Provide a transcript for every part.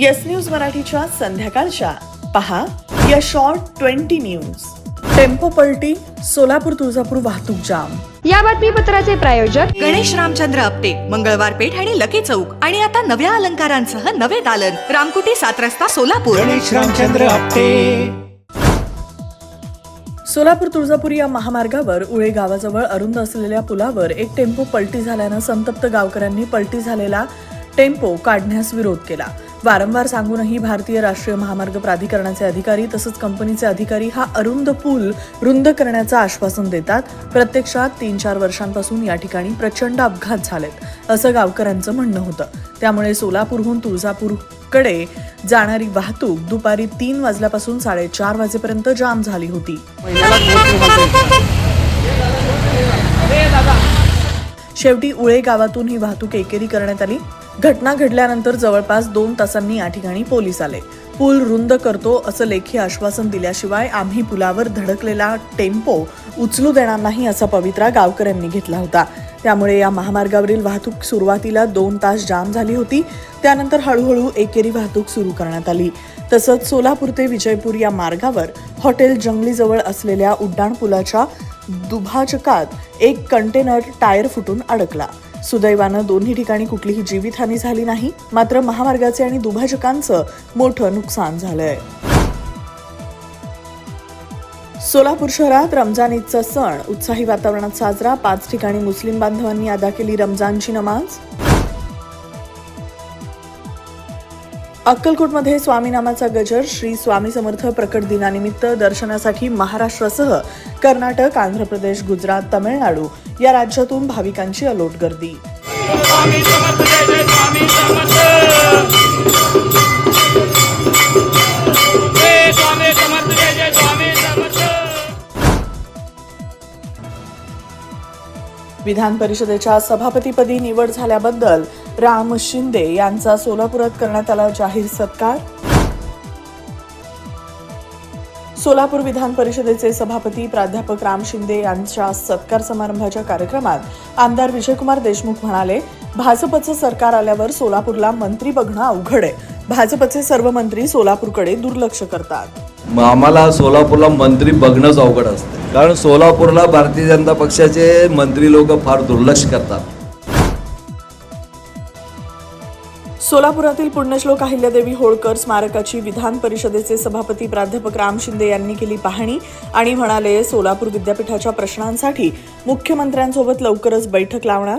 Yes news मराठीच्या संध्याकाळच्या. पहा या शॉर्ट ट्वेंटी न्यूज टेम्पो पलटी सोलापूर तुळजापूर वाहतूक जाम. या बातमीपत्राचे प्रायोजक गणेश रामचंद्र आपटे मंगळवार पेठ आणि लकी चौक आणि आता नव्या अलंकारांसह नवे दालन. रामकुटी सात रस्ता सोलापूर. गणेश रामचंद्र आपटे. सोलापूर तुळजापूर या महामार्गावर उळे गावाजवळ अरुंद असलेल्या पुलावर एक टेम्पो पलटी झाल्यानं संतप्त गावकऱ्यांनी पलटी झालेला टेम्पो काढण्यास विरोध केला. वारंवार सांगूनही भारतीय राष्ट्रीय महामार्ग प्राधिकरणाचे अधिकारी तसंच कंपनीचे अधिकारी हा अरुंद पूल रुंद करण्याचं आश्वासन देतात. प्रत्यक्षात तीन चार वर्षांपासून या ठिकाणी प्रचंड अपघात झालेत असं गावकऱ्यांचं म्हणणं होतं. त्यामुळे सोलापूरहून तुळजापूरकडे जाणारी वाहतूक दुपारी तीन वाजल्यापासून साडेचार वाजेपर्यंत जाम झाली होती. शेवटी उळे गावातून ही वाहतूक एकेरी करण्यात आली. घटना घडल्यानंतर जवळपास दोन तासांनी या ठिकाणी पोलीस आले. पूल रुंद करतो असं लेखी आश्वासन दिल्याशिवाय आम्ही पुलावर धडकलेला टेम्पो उचलू देणार नाही असा पवित्रा गावकऱ्यांनी घेतला होता. त्यामुळे या महामार्गावरील वाहतूक सुरुवातीला दोन तास जाम झाली होती. त्यानंतर हळूहळू एकेरी वाहतूक सुरू करण्यात आली. तसंच सोलापूर ते विजयपूर या मार्गावर हॉटेल जंगलीजवळ असलेल्या उड्डाण पुलाच्या दुभाजकात एक कंटेनर टायर फुटून अडकला. सुदैवानं दोन्ही ठिकाणी कुठलीही जीवितहानी झाली नाही मात्र महामार्गाचे आणि दुभाजकांचं मोठं नुकसान झालंय. सोलापूर शहरात रमजान ईदचा सण उत्साही वातावरणात साजरा पाच ठिकाणी मुस्लिम बांधवांनी अदा केली रमजानची नमाज. अक्कलकोटमध्ये स्वामीनामाचा गजर श्री स्वामी समर्थ प्रकट दिनानिमित्त दर्शनासाठी महाराष्ट्रासह कर्नाटक आंध्र प्रदेश गुजरात तामिळनाडू या राज्यातून भाविकांची अलोट गर्दी. विधान परिषदेच्या सभापतीपदी निवड झाल्याबद्दल राम शिंदे यांचा सोलापुरात करण्यात आला जाहीर सत्कार. सोलापूर विधान परिषदेचे सभापती प्राध्यापक राम शिंदे यांच्या सत्कार समारंभाच्या कार्यक्रमात आमदार विजयकुमार देशमुख म्हणाले भाजपचं सरकार आल्यावर सोलापूरला मंत्री बघणं अवघड आहे. भाजपचे सर्व मंत्री सोलापूरकडे दुर्लक्ष करतात. मग आम्हाला सोलापूरला मंत्री बघणंच अवघड असतं. कारण सोलापूरला भारतीय जनता पक्षाचे मंत्री लोक फार दुर्लक्ष करतात. सोलापुरातील पुण्यश्लोक अहिल्यादेवी होळकर स्मारकाची विधान परिषदेचे सभापती प्राध्यापक राम शिंदे यांनी केली पाहणी आणि म्हणाले सोलापूर विद्यापीठाच्या प्रश्नांसाठी मुख्यमंत्र्यांसोबत लवकरच बैठक लावणार.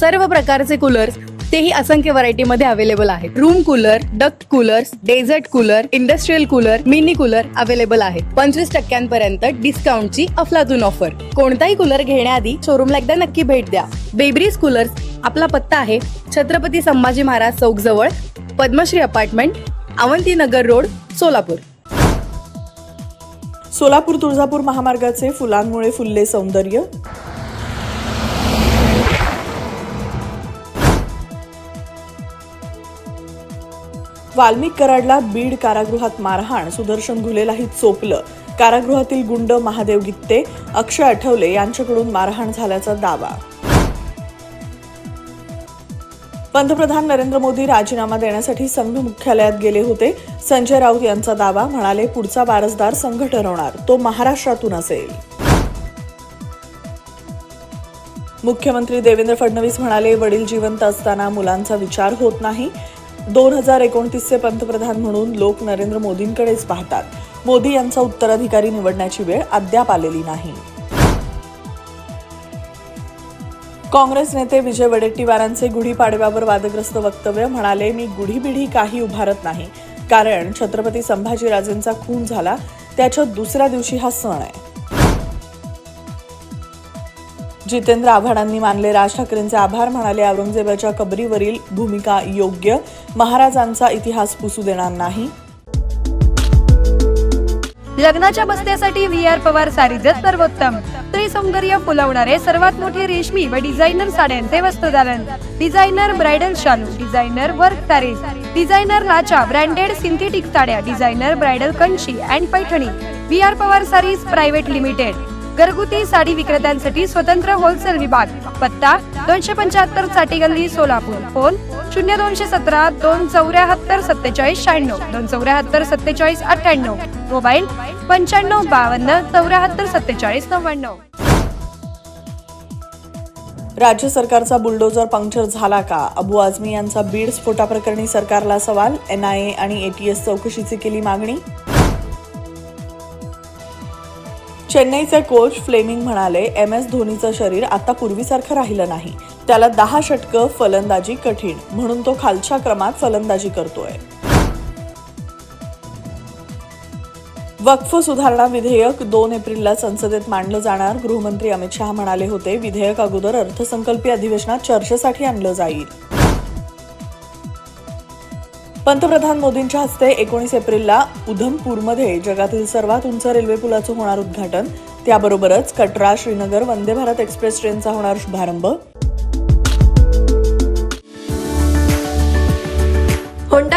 सर्व प्रकारचे कूलर्स तेही असंख्य व्हरायटीमध्ये अवेलेबल आहेत. Room cooler duct coolers desert cooler industrial cooler mini cooler available आहेत. पंचवीस टक्क्यांपर्यंत डिस्काउंटची अफलातून ऑफर कोणताही कूलर घेण्याआधी शोरूमला एकदा नक्की भेट द्या. बेब्रीज कूलर्स आपला पत्ता आहे छत्रपती संभाजी महाराज चौक जवळ पद्मश्री अपार्टमेंट अवंतीनगर रोड सोलापूर. सोलापूर तुळजापूर महामार्गाचे फुलांमुळे फुलले सौंदर्य वाल्मिक कराडला बीड कारागृहात मारहाण सुदर्शन घुलेलाही चोपलं. कारागृहातील गुंड महादेव गित्ते अक्षय आठवले यांच्याकडून मारहाण झाल्याचा दावा. पंतप्रधान नरेंद्र मोदी राजीनामा देण्यासाठी संघ मुख्यालयात गेले होते. संजय राऊत यांचा दावा म्हणाले पुढचा वारसदार संघ ठरवणार. तो महाराष्ट्रातून असेल. मुख्यमंत्री देवेंद्र फडणवीस म्हणाले वडील जिवंत असताना मुलांचा विचार होत नाही. दोन हजार एकोणतीसचे पंतप्रधान म्हणून लोक नरेंद्र मोदींकडेच पाहतात. मोदी यांचा उत्तराधिकारी निवडण्याची वेळ अद्याप आलेली नाही. काँग्रेस नेते विजय वडेट्टीवारांचे गुढीपाडव्यावर वादग्रस्त वक्तव्य म्हणाले मी गुढीबिढी काही उभारत नाही. कारण छत्रपती संभाजीराजेंचा खून झाला. त्याच्या दुसऱ्या दिवशी हा सण आहे. जितेंद्र आव्हाडांनी मानले राज ठाकरेंचे आभार म्हणाले औरंगजेबाच्या कबरीवरील भूमिका योग्य महाराजांचा इतिहास पुसू देणार नाही. लग्नाच्या बसण्यासाठी व्ही आर पवार सारीजच सर्वोत्तम. त्रिसौंदर्य सौंदर्य फुलवणारे सर्वात मोठे रेशमी व डिझायनर साड्यांचे वस्त्रदालन डिझायनर ब्रायडल शालू डिझायनर वर्क तारे. डिझायनर लाचा ब्रँडेड सिंथेटिक साड्या designer bridal Kanchi and Paithani. V R Pawar sarees private limited. घरगुती साडी विक्रेत्यांसाठी स्वतंत्र होलसेल विभाग. पत्ता दोनशे पंच्याहत्तरसाठी गल्ली सोलापूर. फोन शून्य दोनशे सतरा दोन चौऱ्याहत्तर सत्तेचाळीस शहाण्णव. दोन चौऱ्याहत्तर सत्तेचाळीस अठ्ठ्याण्णव. मोबाईल पंच्याण्णव बावन्न चौऱ्याहत्तर सत्तेचाळीस नव्याण्णव. राज्य सरकारचा बुलडोजर पंक्चर झाला का? अबू आझमी यांचा बीड स्फोटाप्रकरणी सरकारला सवाल एनआयए आणि एटीएस चौकशीची केली मागणी? चेन्नईचे कोच फ्लेमिंग म्हणाले एम एस धोनीचं शरीर आता पूर्वीसारखं राहिलं नाही. त्याला दहा षटकं फलंदाजी कठीण. म्हणून तो खालच्या क्रमात फलंदाजी करतोय. वक्फ सुधारणा विधेयक दोन एप्रिलला संसदेत मांडलं जाणार. गृहमंत्री अमित शहा म्हणाले होते विधेयक अगोदर अर्थसंकल्पीय अधिवेशनात चर्चेसाठी आणलं जाईल. पंतप्रधान मोदींच्या हस्ते एकोणीस एप्रिलला उधमपूरमध्ये जगातील सर्वात उंच रेल्वे पुलाचं होणार उद्घाटन. त्याबरोबरच कटरा श्रीनगर वंदे भारत एक्सप्रेस ट्रेनचा होणार शुभारंभ.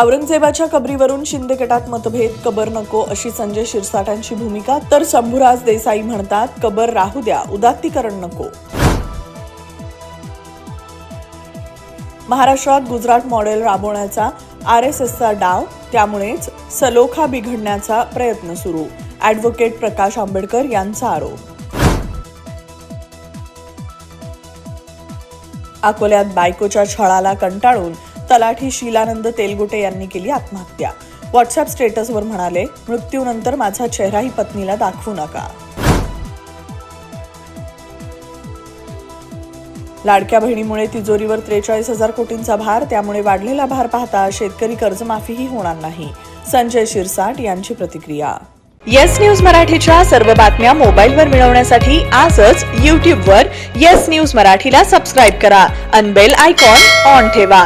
औरंगजेबाच्या कबरीवरून शिंदे गटात मतभेद कबर नको अशी संजय शिरसाटांची भूमिका तर शंभूराज देसाई म्हणतात कबर राहू द्या उदात्तीकरण नको. महाराष्ट्रात गुजरात मॉडेल राबवण्याचा आर एस एसचा डाव त्यामुळेच सलोखा बिघडण्याचा प्रयत्न सुरू ॲडव्होकेट प्रकाश आंबेडकर यांचा आरोप. अकोल्यात बायकोच्या छळाला कंटाळून तलाठी शीलानंद तेलगुटे यांनी केली आत्महत्या. व्हॉट्सअप स्टेटसवर म्हणाले मृत्यूनंतर माझा चेहराही पत्नीला दाखवू नका. लाडक्या बहिणीमुळे तिजोरीवर त्रेचाळीस हजार कोटींचा भार त्यामुळे वाढलेला भार पाहता शेतकरी कर्जमाफीही होणार नाही. संजय शिरसाट यांची प्रतिक्रिया. येस न्यूज मराठीच्या सर्व बातम्या मोबाईलवर मिळवण्यासाठी आजच यूट्यूबवर येस न्यूज मराठीला सबस्क्राईब करा. अनबेल आयकॉन ऑन ठेवा.